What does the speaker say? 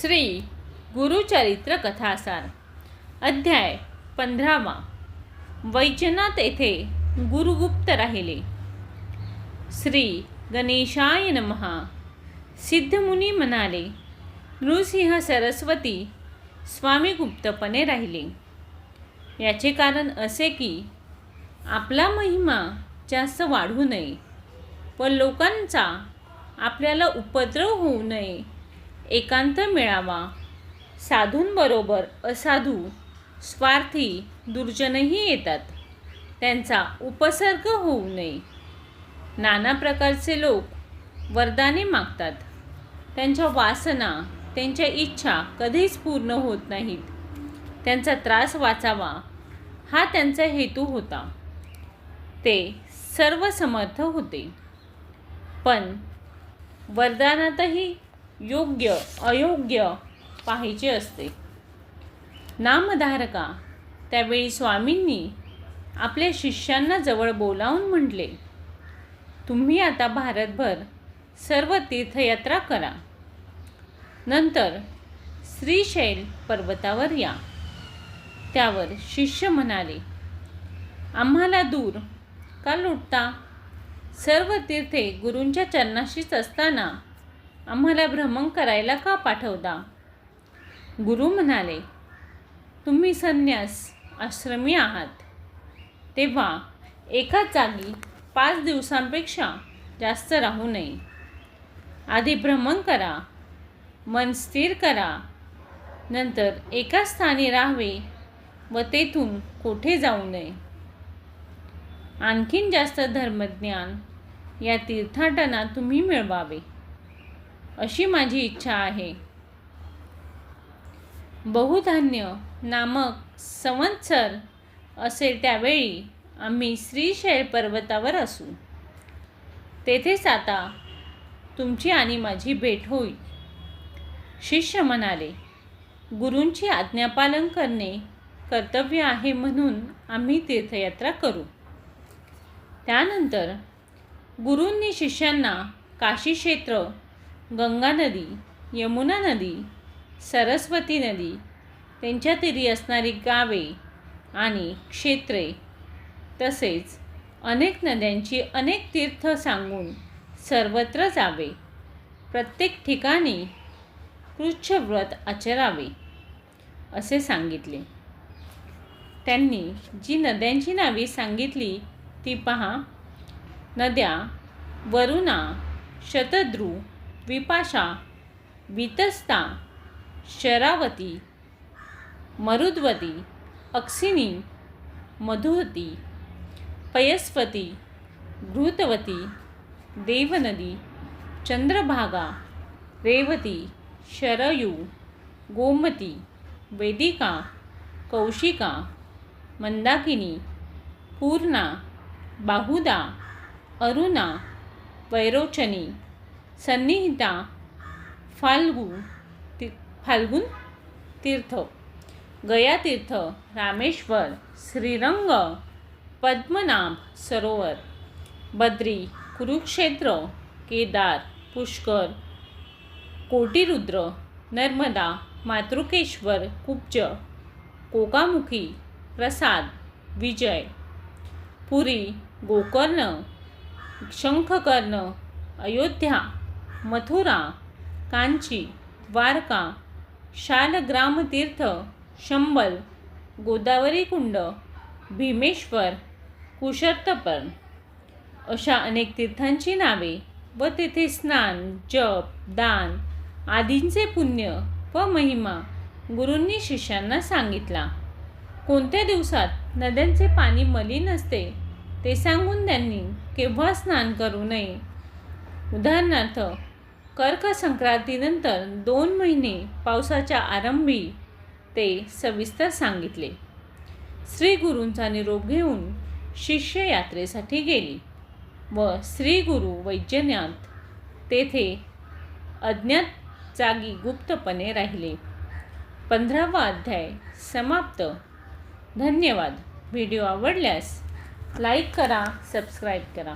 श्री गुरुचरित्र कथासार अध्याय पंधरावा. वैजनाथ येथे गुरुगुप्त राहिले. श्री गणेशाय नमहा सिद्धमुनी म्हणाले नृसिंह सरस्वती स्वामी गुप्तपणे राहिले. याचे कारण असे की आपला महिमा जास्त वाढू नये व लोकांचा आपल्याला उपद्रव होऊ नये एकांत मिळावा. साधूंबरोबर असाधू स्वार्थी दुर्जनही येतात. त्यांचा उपसर्ग होऊ नये. नाना प्रकारचे लोक वरदाने मागतात. त्यांच्या वासना त्यांच्या इच्छा कधीच पूर्ण होत नाहीत. त्यांचा त्रास वाचावा हा त्यांचा हेतू होता. ते सर्व समर्थ होते. पण वरदानातही योग्य अयोग्य पाहिजे असते. नामधारका त्यावेळी स्वामींनी आपल्या शिष्यांना जवळ बोलावून म्हटले तुम्ही आता भारतभर सर्व तीर्थयात्रा करा. नंतर श्रीशैल पर्वतावर या. त्यावर शिष्य म्हणाले आम्हाला दूर का लुटता? सर्व तीर्थे गुरूंच्या चरणाशीच असताना आम्हाला भ्रमण करायला का पाठवता? गुरु म्हणाले तुम्ही संन्यास आश्रमी आहात. तेव्हा एकाच जागी पाच दिवसांपेक्षा जास्त राहू नये. आधी भ्रमण करा मन स्थिर करा. नंतर एका स्थानी राहावे व तेथून कोठे जाऊ नये. आणखीन जास्त धर्मज्ञान या तीर्थाटना तुम्ही मिळवावे. अशी माझी इच्छा आहे. बहुधान्य नामक संवत्सर असे त्यावेळी आम्ही श्रीशैल पर्वतावर असू. तेथेच आता तुमची आणि माझी भेट होईल. शिष्य म्हणाले गुरूंची आज्ञापालन करणे कर्तव्य आहे म्हणून आम्ही तीर्थयात्रा करू. त्यानंतर गुरूंनी शिष्यांना काशी क्षेत्र गंगा नदी यमुना नदी सरस्वती नदी त्यांच्या तीरी असणारी गावे आणि क्षेत्रे तसेच अनेक नद्यांची अनेक तीर्थ सांगून सर्वत्र जावे. प्रत्येक ठिकाणी कृच्छव्रत आचरावे असे सांगितले. त्यांनी जी नद्यांची नावे सांगितली ती पहा. नद्या वरुणा शतद्रू विपाशा वितस्ता शरावती मरुद्वती अक्षिणी मधुवती पयस्वती घृतवती देवनदी चंद्रभागा रेवती शरयू गोमती वेदिका कौशिका मंदाकिनी पूर्णा बाहुदा अरुणा वैरोचनी सन्निहिता फाल्गू ती फाल्गुन तीर्थ गयातीर्थ रामेश्वर श्रीरंग पद्मनाभ सरोवर बद्री कुरुक्षेत्र केदार पुष्कर कोटीरुद्र नर्मदा मातृकेश्वर कुब्ज कोकामुखी प्रसाद विजय पुरी गोकर्ण शंखकर्ण अयोध्या मथुरा कांची द्वारका शालग्रामतीर्थ शंबल गोदावरी कुंड भीमेश्वर कुशर्तपण. अशा अनेक तीर्थांची नावे व तेथे स्नान जप दान आदींचे पुण्य व महिमा गुरूंनी शिष्यांना सांगितला. कोणत्या दिवसात नद्यांचे पाणी मलिन असते ते सांगून त्यांनी केव्हा स्नान करू नये? उदाहरणार्थ कर्क संक्रांतीनंतर दोन महिने पावसाच्या आरंभी ते सविस्तर सांगितले. श्री गुरूंचा निरोप घेऊन शिष्य यात्रेसाठी गेली व श्री गुरु वैजनाथ तेथे अज्ञात जागी गुप्तपणे राहिले. पंधरावा अध्याय समाप्त. धन्यवाद. व्हिडिओ आवडल्यास लाईक करा सबस्क्राईब करा.